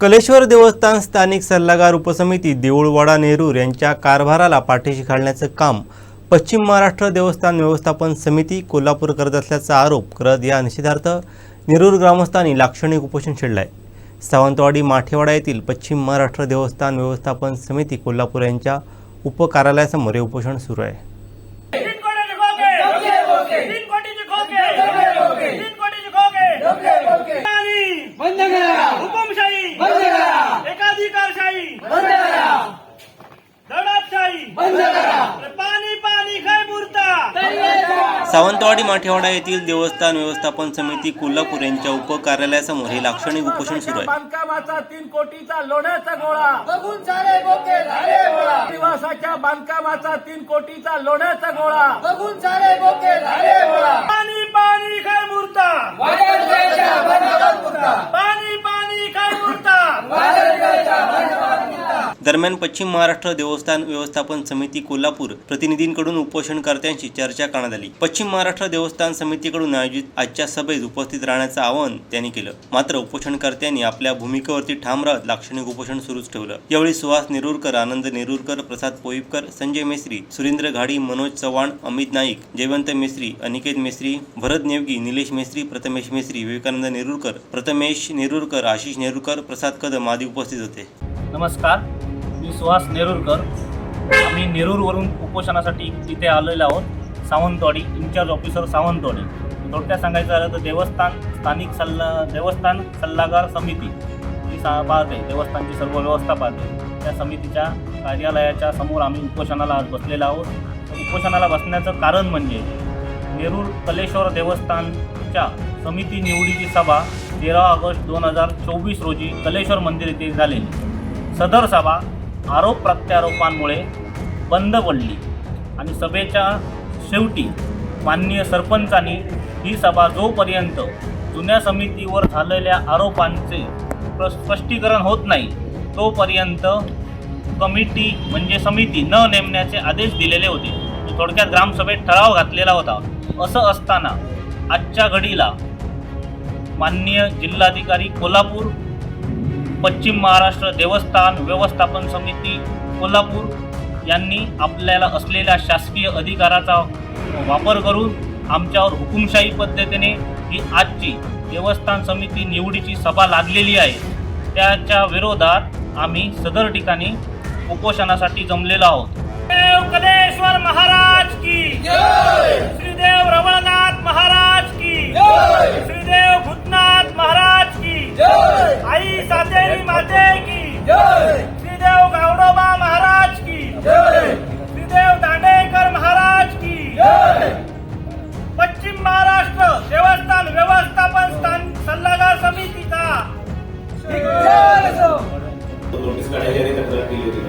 कलेश्वर देवस्थान स्थानिक सल्लागार उपसमिती देऊळवाडा नेरूर यांच्या कारभाराला पाठीशी घालण्याचं काम पश्चिम महाराष्ट्र देवस्थान व्यवस्थापन समिती कोल्हापूर करत असल्याचा आरोप करत या निषेधार्थ नेरूर ग्रामस्थांनी लाक्षणिक उपोषण छेडलं आहे सावंतवाडी माठेवाडा येथील पश्चिम महाराष्ट्र देवस्थान व्यवस्थापन समिती कोल्हापूर यांच्या उपकार्यालयासमोर हे उपोषण सुरू आहे तीन कोटीचे खोके तीन कोटीचे खोके तीन कोटीचे खोके आणि बंद करा हुकुमशाही बंद करा एकाधिकारशाही बंद करा दडपशाही बंद करा पाणी पाणी काय पुरता सावंतवाडी माठेवाडा येथील देवस्थान व्यवस्थापन समिती कोल्हापूर यांच्या उपकार्यालयासमोर हे लाक्षणिक उपोषण सुरू आहे. बांधकामाचा तीन कोटीचा लोण्याचा गोळा. बघून सारे बोके झाले गोळा. निवासाच्या बांधकामाचा तीन कोटीचा लोण्याचा गोळा. बघून सारे बोके झाले गोळा. पाणी पाणी काय मुरता बंधावर मुर्दा पाणी पाणी काय मुरता वादळ जायच्या बंधावर मुर्दा दरम्यान पश्चिम महाराष्ट्र देवस्थान व्यवस्थापन समिती कोल्हापूर प्रतिनिधींकडून उपोषणकर्त्यांशी चर्चा करण्यात आली. पश्चिम महाराष्ट्र देवस्थान समितीकडून आयोजित आजच्या सभेत उपस्थित राहण्याचं आवाहन त्यांनी केलं. मात्र उपोषणकर्त्यांनी आपल्या भूमिकेवरती ठाम राहत लाक्षणिक उपोषण सुरूच ठेवलं. यावेळी सुहास नेरुरकर आनंद नेरुरकर प्रसाद पोईपकर संजय मेस्त्री सुरेंद्र घाडी मनोज चव्हाण अमित नाईक जयवंत मेस्त्री अनिकेत मेस्त्री भरत नेवगी निलेश मेस्त्री प्रथमेश मेस्त्री विवेकानंद नेरुरकर प्रथमेश नेरुरकर आशिष नेरुरकर प्रसाद कदम आदी उपस्थित होते. नमस्कार. मी सुहास नेरूरकर. आम्ही नेरूरवरून उपोषणासाठी इथे आलेलो आहोत. Sawantwadi in charge officer Sawantwadi. थोडक्यात सांगायचं झालं तर देवस्थान स्थानिक सल्ला देवस्थान सल्लागार समिती. ही सा पाहते देवस्थानची सर्व व्यवस्था पाहते. त्या समितीच्या कार्यालयाच्या समोर आम्ही उपोषणाला आज बसलेलो आहोत. उपोषणाला बसण्याचं कारण म्हणजे नेरूर कलेश्वर देवस्थानच्या समिती निवडीची सभा तेरा ऑगस्ट दोन हजार चोवीस रोजी कलेश्वर मंदिर येथे झालेली. सदर सभा आरोप प्रत्यारोपांमुळे बंद पडली. आणि सभेच्या शेवटी माननीय सरपंचांनी ही सभा जोपर्यंत जुन्या समितीवर झालेल्या आरोपांचे प्र स्पष्टीकरण होत नाही तोपर्यंत कमिटी म्हणजे समिती न नेमण्याचे आदेश दिलेले होते. थोडक्यात ग्रामसभेत ठराव घातलेला होता. असं असताना आजच्या घडीला माननीय जिल्हाधिकारी कोल्हापूर पश्चिम महाराष्ट्र देवस्थान व्यवस्थापन समिती कोल्हापूर यांनी आपल्याला असलेल्या शासकीय अधिकाराचा वापर करून आमच्यावर हुकुमशाही पद्धतीने ही आजची देवस्थान समिती निवडीची सभा लागलेली आहे. त्याच्या विरोधात आम्ही सदर ठिकाणी उपोषणासाठी जमलेलो आहोत. देव कलेश्वर महाराज की श्रीदेव रवळनाथ महाराज नोटीस काढायची आणि तक्रार केली होती?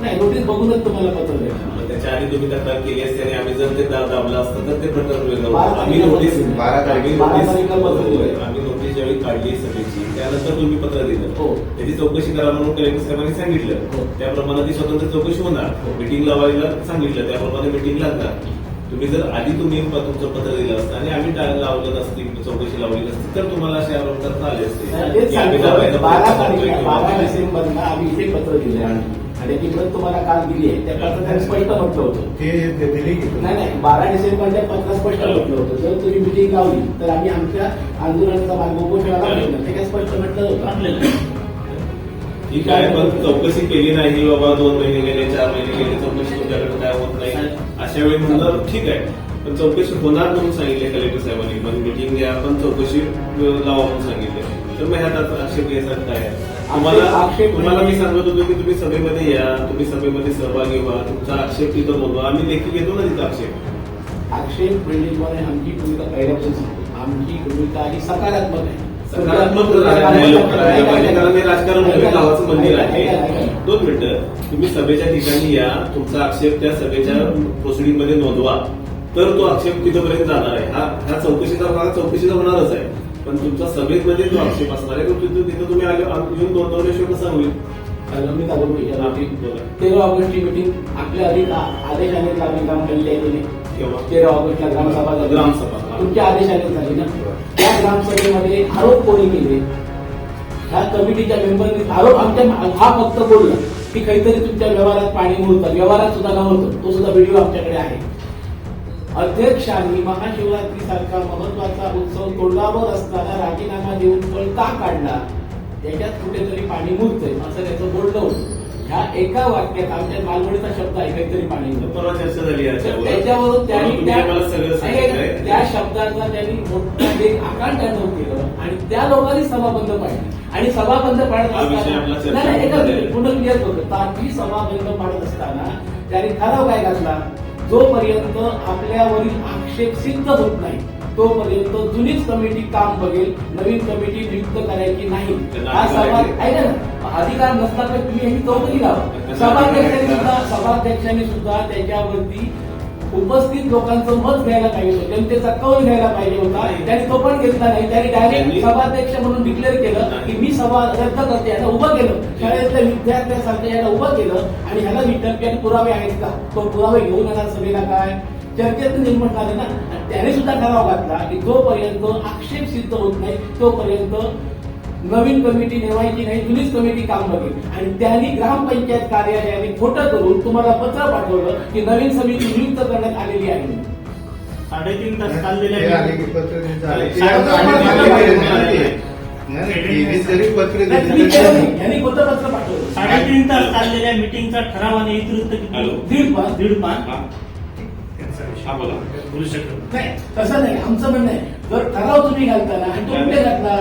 नाही नोटीस बघूनच तुम्हाला पत्र देणार त्याच्या आधी तुम्ही तक्रार केली असते आणि आम्ही जर ते दाब दाबलं असतं तर ते प्रकरण वेगळं बारा होतं. आम्ही नोटीस पत्र बारा तारखेला नोटीस पत्र. आम्ही नोटीस ज्यावेळी काढली सभेची त्यानंतर तुम्ही पत्र दिलं हो. त्याची चौकशी करा म्हणून कलेक्टर साहेबांनी हो. सांगितलं त्याप्रमाणे ती स्वतंत्र चौकशी होणार मिटिंग लावायला सांगितलं त्याप्रमाणे मिटिंग लागणार तुम्ही जर आधी तुम्ही तुमचं पत्र दिलं असतं आणि आम्ही लावलं नसती चौकशी लावली नसती तर तुम्हाला असे आरोप करता आले असते. आम्ही सांगितलं लावायचा बारा प्रयत्न तारखेला करतोय बारा किंवा- डिसेंबरला आम्ही इथे पत्र दिले आणि आणि ती प्रत तुम्हाला काल दिली आहे. त्या पत्रात त्यांनी स्पष्ट म्हटलं होतं. ते दिले नाही नाही. बारा डिसेंबरच्या पत्रात स्पष्ट म्हटलं होतं. जर तुम्ही मिटिंग लावली तर आम्ही आमच्या आंदोलनाचा मार्ग उपोषणाला ते काय स्पष्ट म्हटलं होतं? ठीक आहे पण चौकशी केली नाही बाबा दोन महिने गेले चार महिने गेले चौकशी तुमच्याकडे काय होत नाही. अशा वेळी म्हणलं ठीक आहे. पण चौकशी होणार म्हणून सांगितले कलेक्टर साहेबांनी. पण मिटिंग घ्या पण चौकशी लावा म्हणून सांगितले. तर मग ह्यात आता आक्षेप घ्यायचा काय आहे? तुम्हाला आक्षेप- तुम्हाला मी सांगत होतो की तुम्ही सभेमध्ये या तुम्ही सभेमध्ये सहभागी व्हा तुमचा आक्षेप तिथं नोंदवा आम्ही लेखी घेतो ना तिथं आक्षेप. आक्षेप बिल्डिंगमध्ये आमची भूमिका पहिल्यापासून आमची भूमिका ही सकारात्मक आहे. सकारात्मक राजकारण म्हणजे गावाचं मंदिर आहे. दोन मिनिटं. तुम्ही सभेच्या ठिकाणी या तुमचा आक्षेप त्या सभेच्या प्रोसिडिंगमध्ये नोंदवा. तर तो आक्षेप तिथपर्यंत जाणार आहे. हा ह्या चौकशीचा भाग चौकशीचा होणारच आहे. पण तुमचा सभेत मध्ये जो आक्षेप असणार आहे तिथं तुम्ही येऊन नोंदवल्याशिवाय कसा होईल मी काय बोलू हा, ऑगस्टची मिटिंग आपल्या अधिक आदेशाने आम्ही काम केली आहे तेरा ऑगस्टला ग्रामसभा ग्रामसभा, तुमच्या आदेशाने झाली ना? त्या ग्रामसभेमध्ये आरोप कोणी केले? ह्या कमिटीच्या मेंबरनी आरोप आमच्या हा फक्त बोलला की काहीतरी तुमच्या व्यवहारात पाणी मुरतं व्यवहारात सुद्धा नव्हतं तो सुद्धा व्हिडिओ आमच्याकडे आहे. अध्यक्षांनी महाशिवरात्री सारखा महत्त्वाचा उत्सव तोंडावर असताना राजीनामा देऊन पळ का काढला. त्याच्यात कुठेतरी पाणी मुरतंय असं त्याचं बोलणं होतं. ह्या एका वाक्यात आमच्या मालवणीचा शब्द आहे काहीतरी पाणी. मुरतंय. परवा चर्चा झाली याच्यावर. त्याच्यावरून त्यांनी त्या शब्दाचा त्यांनी मोठा एक आकांड केलं आणि त्या लोकांनी सभा बंद पाडली. आणि सभा बंद पाडत हा असताना चर्चा नाही, नाही, एका मध्ये. मिनिट, पूर्ण क्लिअर करतो ताकी सभा बंद पाडत असताना त्यांनी ठराव काय घातला? जोपर्यंत आपल्यावरील आक्षेप सिद्ध होत नाही तोपर्यंत जुनीच कमिटी काम बघेल नवीन कमिटी नियुक्त करायची नाही. हा सभा आहे. ना अधिकार नसला तर तुम्ही यांनी चौकशी लावा सभाध्यक्षांनी सुद्धा सभाध्यक्षांनी सुद्धा त्याच्यावरती उपस्थित लोकांचं मत घ्यायला पाहिजे होतं. जनतेचा कौल घ्यायला पाहिजे होता. त्यांनी तो पण घेतला नाही. त्यांनी डायरेक्ट सभाध्यक्ष म्हणून डिक्लेअर केलं की मी सभा रद्द करते. याला उभं केलं. शाळेतल्या विद्यार्थ्यांसारखं याला उभं केलं आणि ह्याला विद्यार्थ्यांनी पुरावे आहेत का? तो पुरावे घेऊन येणार सभेला काय? चर्चेत निर्माण झाले ना? आणि त्याने सुद्धा ठराव घातला की जोपर्यंत आक्षेप सिद्ध होत नाही तोपर्यंत नवीन कमिटी नेमायची नाही जुनीच कमिटी काम बघेल. आणि त्यांनी ग्रामपंचायत कार्यालयाने खोटं करून तुम्हाला पत्र पाठवलं की नवीन समिती नियुक्त करण्यात आलेली आहे. साडेतीन तास हे चाललेल्या तुम्ही. यांनी पत्र पाठवलं. साडेतीन तास चाललेल्या मिटिंगचा ठराव आणि इतिवृत्त. किती? दीड पाच. दीड पाच. बोला. बोलू शकतो नाही. तसं नाही. आमचं म्हणणं आहे जर ठराव तुम्ही घालताना आणि तो कुठे घातला?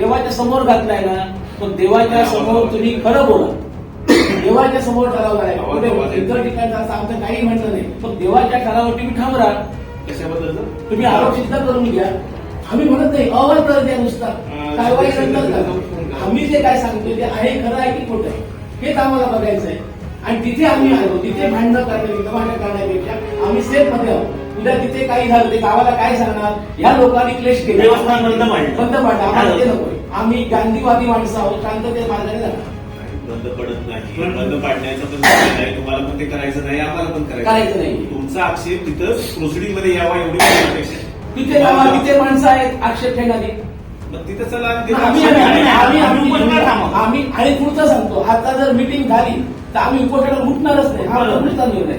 देवाच्या समोर घातलाय ना मग देवाच्या समोर तुम्ही खरं बोला. देवाच्या समोर ठराव इतर ठिकाणचं असं आमचं काही म्हणणं नाही. मग देवाच्या ठरावर तुम्ही ठाम राहा कशाबद्दल तुम्ही आरोप सिद्ध करून घ्या. आम्ही म्हणत नाही अहवाल तर द्या नुसता. कारवाई नंतर. आम्ही जे काय सांगतो ते आहे खरं आहे की खोटं आहे? हेच आम्हाला बघायचं आहे आणि तिथे आम्ही आलो. तिथे भांडणं करण्यापेक्षा भांडण करण्यापेक्षा आम्ही सेफमध्ये आहोत. उद्या तिथे काही झालं ते गावाला काय सांगणार या लोकांनी क्लेश केले. बंद पाडलं. आम्हाला ते नकोय. आम्ही गांधीवादी माणसं आहोत शांतते मार्गाने जाणार. बंद पडत नाही. बंद पाडण्याचं पण नाही तुम्हाला पण ते करायचं नाही आम्हाला पण करायचं नाही. तुमचा आक्षेप तिथं प्रोसिडिंगमध्ये यावा एवढी. तिथे तिथे माणसं आहेत आक्षेप घेणारी तिथं चला आम्ही आणि पुढचं सांगतो. आता जर मीटिंग झाली तर आम्ही उपोषणाला उठणारच नाही. हा निर्णय.